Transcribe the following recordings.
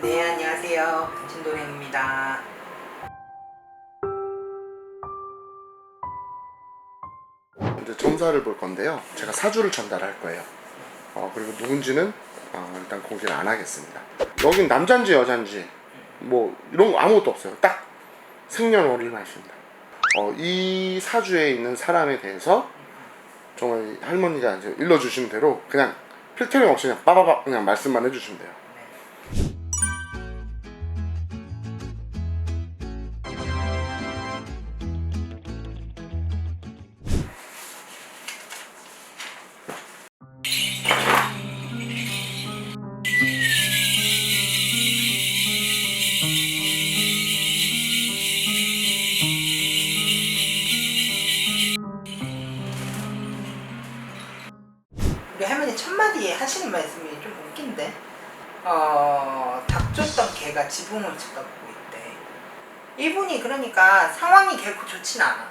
안녕하세요. 진도랭입니다. 이제 점사를 볼 건데요. 제가 사주를 전달할 거예요. 어, 그리고 누군지는 어, 일단 공개를 안 하겠습니다. 여긴 남잔지 여잔지 뭐 이런 거 아무것도 없어요. 딱 생년월일만 있습니다. 어, 이 사주에 있는 사람에 대해서 정말 할머니가 이제 일러주신 대로 그냥 필터링 없이 그냥 빠바박 그냥 말씀만 해주시면 돼요. 할머니 첫마디에 하시는 말씀이 좀 웃긴데. 어, 닭 줬던 개가 지붕을 쳐다보고 있대. 이분이 그러니까 상황이 결코 좋진 않아.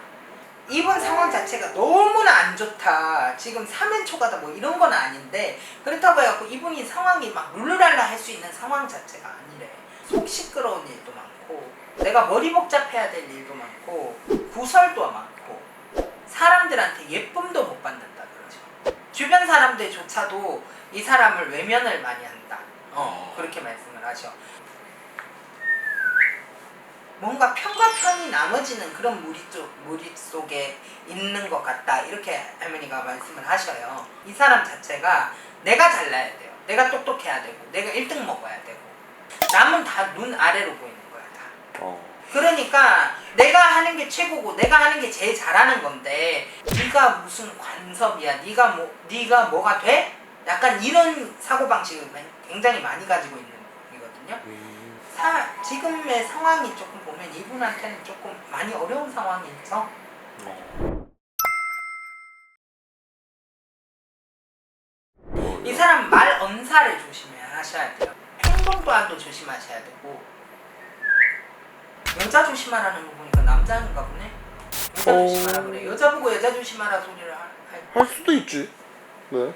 이분 상황 자체가 너무나 안 좋다. 지금 3연 초과다 뭐 이런 건 아닌데 그렇다고 해갖고 이분이 상황이 막 룰루랄라 할 수 있는 상황 자체가 아니래. 속 시끄러운 일도 많고 내가 머리 복잡해야 될 일도 많고 구설도 많고 사람들한테 예쁨도 못 받는다. 주변 사람들조차도 이 사람을 외면을 많이 한다. 어, 그렇게 말씀을 하셔. 뭔가 편과 편이 나눠지는 그런 무리 쪽 무리 속에 있는 것 같다 이렇게 할머니가 말씀을 하셔요. 이 사람 자체가 내가 잘나야 돼요. 내가 똑똑해야 되고 내가 1등 먹어야 되고 남은 다 눈 아래로 보이는 거야 다. 어, 그러니까 내가 하는 게 최고고 내가 하는 게 제일 잘하는 건데 네가 무슨 관섭이야 네가 뭐 네가 뭐가 돼? 약간 이런 사고 방식을 굉장히 많이 가지고 있는 분이거든요. 음, 사, 지금의 상황이 조금 보면 이분한테는 조금 많이 어려운 상황이죠. 어. 이 사람 말 언사를 조심하셔야 돼요. 행동 또한도 조심하셔야 되고 여자 조심하라는 거 보니까 남자인가 보네. 여자 어. 조심하라 그래. 여자 보고 여자 조심하라 소리를 할, 할 할 수도 있지. 네.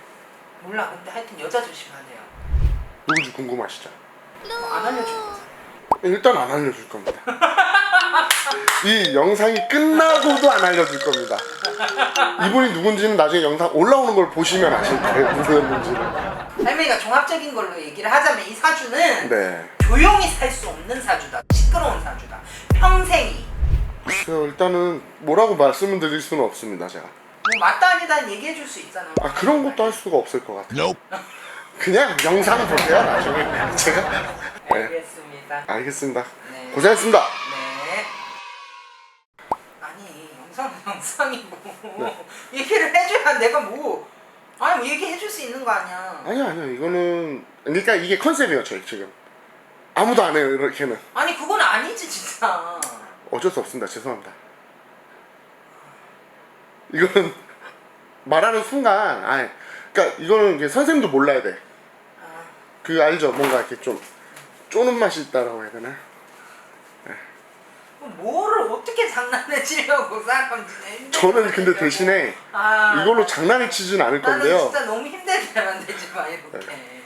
몰라. 근데 하여튼 여자 조심하세요. 누군지 궁금하시죠? 뭐안 알려줄 거잖아. 일단 안 알려줄 겁니다. 이 영상이 끝나고도 안 알려줄 겁니다. 이분이 누군지는 나중에 영상 올라오는 걸 보시면 아실 거예요. 누구였는지를. 할머니가 종합적인 걸로 얘기를 하자면 이 사주는 네. 조용히 살 수 없는 사주다. 시끄러운 사주다. 평생이 그래서 일단은 뭐라고 말씀을 드릴 수는 없습니다, 제가. 뭐 맞다 아니다 얘기해 줄 수 있잖아. 아 그런 것도 할 수가 없을 것 같아요. 그냥 영상 보세요, 나중에. 제가. 네. 알겠습니다. 알겠습니다. 네. 고생했습니다. 네. 아니 영상은 영상이고 네. 얘기를 해줘야 내가 뭐 아니 뭐 얘기해 줄 수 있는 거 아니야. 아니요, 아니요. 이거는 그러니까 이게 컨셉이에요, 저희 지금. 아무도 안 해요, 이렇게는. 아니 그건 아니지 진짜. 어쩔 수 없습니다. 죄송합니다. 이거는 말하는 순간, 아, 그러니까 이거는 선생님도 몰라야 돼. 아, 그 알죠? 뭔가 이렇게 좀 쪼는 맛이 있다라고 해야 되나? 뭐를 어떻게 장난을 치려고 사람들이. 저는 근데 대신에 아, 이걸로 장난을 치진 않을 나는 건데요. 진짜 너무 힘들게 만들지 마 이렇게. 네.